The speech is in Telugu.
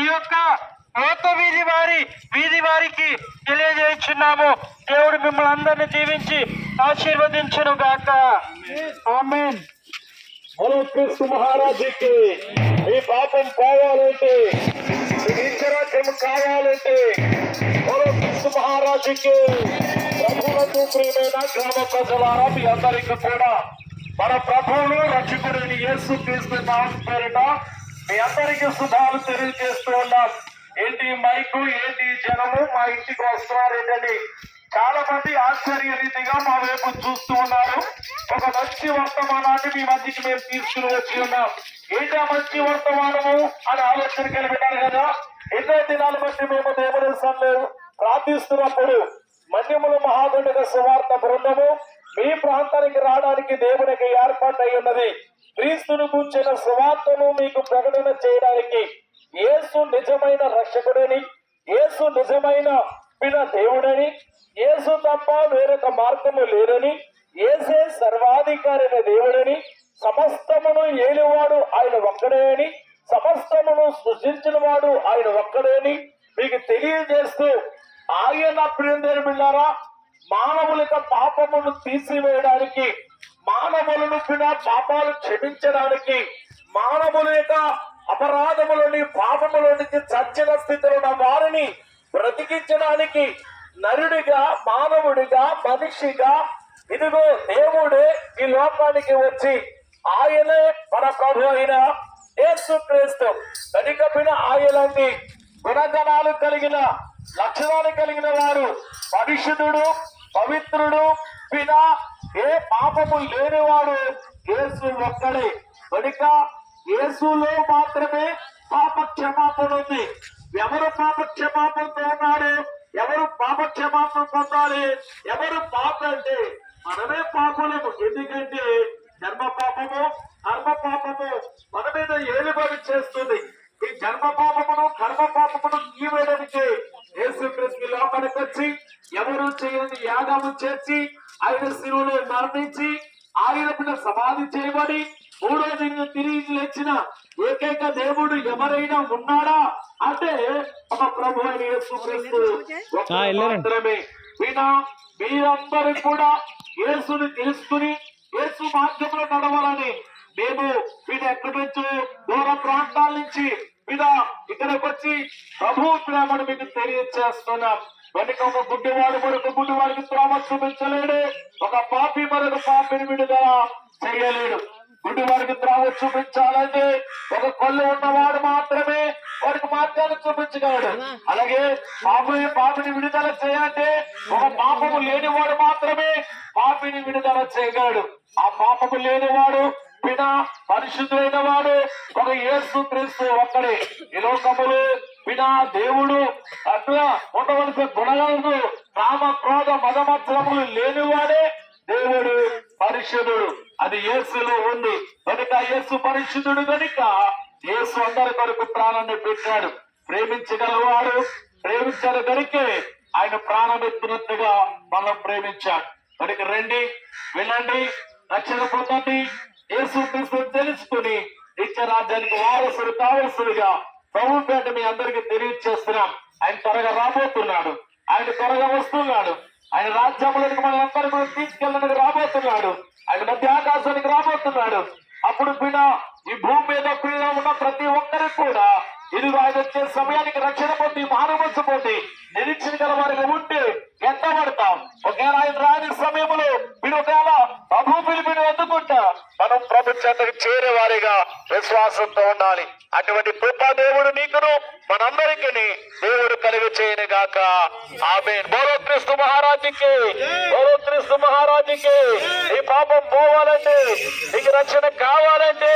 ఈ యొక్క కొత్త వీధి వారి వీధి వారికి తెలియజేస్తున్నాము. దేవుడు మిమ్మల్ని అందరిని దీవించి ఆశీర్వదించను గాక. ఆమెన్. బలో క్రీస్తు మహారాజుకి మీ పాపం పోవాలంటే మీ నిత్యరాజ్యం కావాలంటే బలో క్రీస్తు మహారాజుకి ప్రభువులకు ప్రియమైన గ్రామ ప్రజలారా మీ అందరికీ కూడా మన ప్రభువులు రక్షకుడైన యేసు క్రీస్తు నామం పేరిట మీ అందరికీ శుభాలు తెలియజేస్తూ ఉన్నాం. ఏంటి మైకు ఏంటి జనము? మా ఇంటికి వస్తున్నారు ఏంటని చాలా మంది ఆశ్చర్య రీతిగా మా వైపు చూస్తూ ఉన్నారు. ఒక మంచి వర్తమానాన్ని మీ మధ్యకి మేము తీసుకుని వచ్చి ఉన్నాం. ఏంటి ఆ మంచి వర్తమానము? అని ఆలోచన కలిగినారు కదా. ఎన్నో దినాలు బట్టి మేము దేవుని సన్నిధిలో ప్రార్థిస్తున్నప్పుడు మన్యముల మహాగండక సువార్త బృందము మీ ప్రాంతానికి రావడానికి దేవునికి ఏర్పాటు అయి ఉన్నది. క్రీస్తును కూర్చిన సువార్తను మీకు ప్రకటన చేయడానికి యేసు నిజమైన రక్షకుడని యేసు నిజమైన పిన దేవుడని యేసు తప్ప వేరొక మార్గము లేదని ఏసే సర్వాధికారైన దేవుడని సమస్తమును ఏలివాడు ఆయన ఒక్కడే అని సమస్తమును సృష్టించిన వాడు ఆయన ఒక్కడే అని మీకు తెలియజేస్తూ ఆయన ప్రియందరి బిళ్ళారా మానవుల పాపమును తీసివేయడానికి చేయాల్సిన పాపాలు క్షమించడానికి మానవుల యొక్క అపరాధములని పాపములోనికి చచ్చిన స్థితిలో ఉన్న వారిని బ్రతికించడానికి నరుడిగా మానవుడిగా మనిషిగా ఇదిగో దేవుడే ఈ లోకానికి వచ్చి ఆయనే మన ప్రభు అయిన క్రీస్తు. కనికపిన ఆయనని గుణగణాలు కలిగిన లక్షణాలు కలిగిన వారు పరిశుద్ధుడు పవిత్రుడు పిన ఏ పాపము లేనివాడు యేసు ఒక్కడే. కనుక యేసులో మాత్రమే పాప క్షమాపణ ఉంది. ఎవరు పాప క్షమాపణతో ఉన్నాడు ఎవరు పాప క్షమాపణ పొందాలి? ఎవరు పాప అంటే మనమే పాపలము. ఎందుకంటే జన్మ పాపము కర్మ పాపము మన మీద ఏలుబడి చేస్తుంది. ఈ జన్మ పాపమును కర్మ పాపమును తీయడానికి యేసుక్రీస్తు ఈ లోపలికి వచ్చి ఎవరు చేయని యాగము చేసి ఆయన శిలువలో మరణించి ఆయన మీద సమాధి చేయబడి మూడో దిన తిరిగి లేచిన ఏకైక దేవుడు ఎవరైనా ఉన్నాడా? అంటే ఒక ప్రభు అయిన యేసుక్రీస్తు. ఒక్కడు మాత్రమే. వినా మీరందరూ కూడా యేసుని తెలుసుకుని యేసు మార్గంలో నడవాలని మేము వీడు ఎక్కడి నుంచో దూర ప్రాంతాల నుంచి మీద ఇక్కడికి వచ్చి ప్రభు ప్రేమను మీకు తెలియజేస్తున్నాం వెనుక ఒక గుడ్డివాడు మరొక గుడ్డివాడికి ప్రేమ చూపించలేడు. ఒక పాపి మరొక పాపిని విడుదల చేయలేడు. గుడ్డివాడికి త్రావ చూపించాలంటే ఒక కొల్లు ఉన్నవాడు మాత్రమే వాడికి మార్గాన్ని చూపించగలడు. అలాగే పాపని పాపిని విడుదల చేయాలంటే ఒక పాపము లేనివాడు మాత్రమే పాపిని విడుదల చేయగలడు. ఆ పాపము లేనివాడు పిన పరిశుద్ధులైన వాడు ఒక యేసు క్రీస్తు ఒక్కడే. ఈ లోకములు వినా దేవుడు అట్లా ఉండవలసిన గుణగలను కామ క్రోధ మదమత్సరములు లేనివాడే దేవుడు పరిశుద్ధుడు. అది యేసులో ఉంది. కనుక యేసు పరిశుద్ధుడు కనుక యేసు అందరి కొరకు ప్రాణాన్ని పెట్టాడు. ప్రేమించగలవాడు ప్రేమించాడు కనుకే ఆయన ప్రాణం ఎత్తినట్టుగా మనం ప్రేమించాడు కనుక రండి వినండి రక్షణ పొందండి. యేసు క్రీస్తు తెలుసుకుని నిత్య రాజ్యానికి వారసుడు కావలసుడుగా ప్రభు మీ అందరికీ తెలియజేస్తున్నాం ఆయన త్వరగా రాబోతున్నాడు. ఆయన త్వరగా వస్తున్నాడు. ఆయన రాజ్యంలోనికి మన అందరి కూడా తీసుకెళ్ళడానికి రాబోతున్నాడు. ఆయన మధ్య ఆకాశానికి రాబోతున్నాడు. అప్పుడు పిన ఈ భూమి మీద ప్రియ ఉన్న ప్రతి ఒక్కరికి కూడా ఇది ఆయన వచ్చే సమయానికి రక్షణ పొంది మానవచ్చు పొంది నిరీక్షణ గల వారికి ఉంటే ఎంత పడతాం? ఒకవేళ ఆయన రాని సమయంలో మీరు ఒకవేళ ప్రభు పిలిపిని అందుకుంటా మనం ప్రభు చెంతకు చేరే వారిగా విశ్వాసంతో ఉండాలి. అటువంటి కృప దేవుడు నీకును మనందరికీ దేవుడు కలిగి చేయను గాక. ఆమె బోరో క్రీస్తు మహారాజుకి బోరో క్రీస్తు మహారాజుకి ఈ పాపం పోవాలంటే నీకు రక్షణ కావాలంటే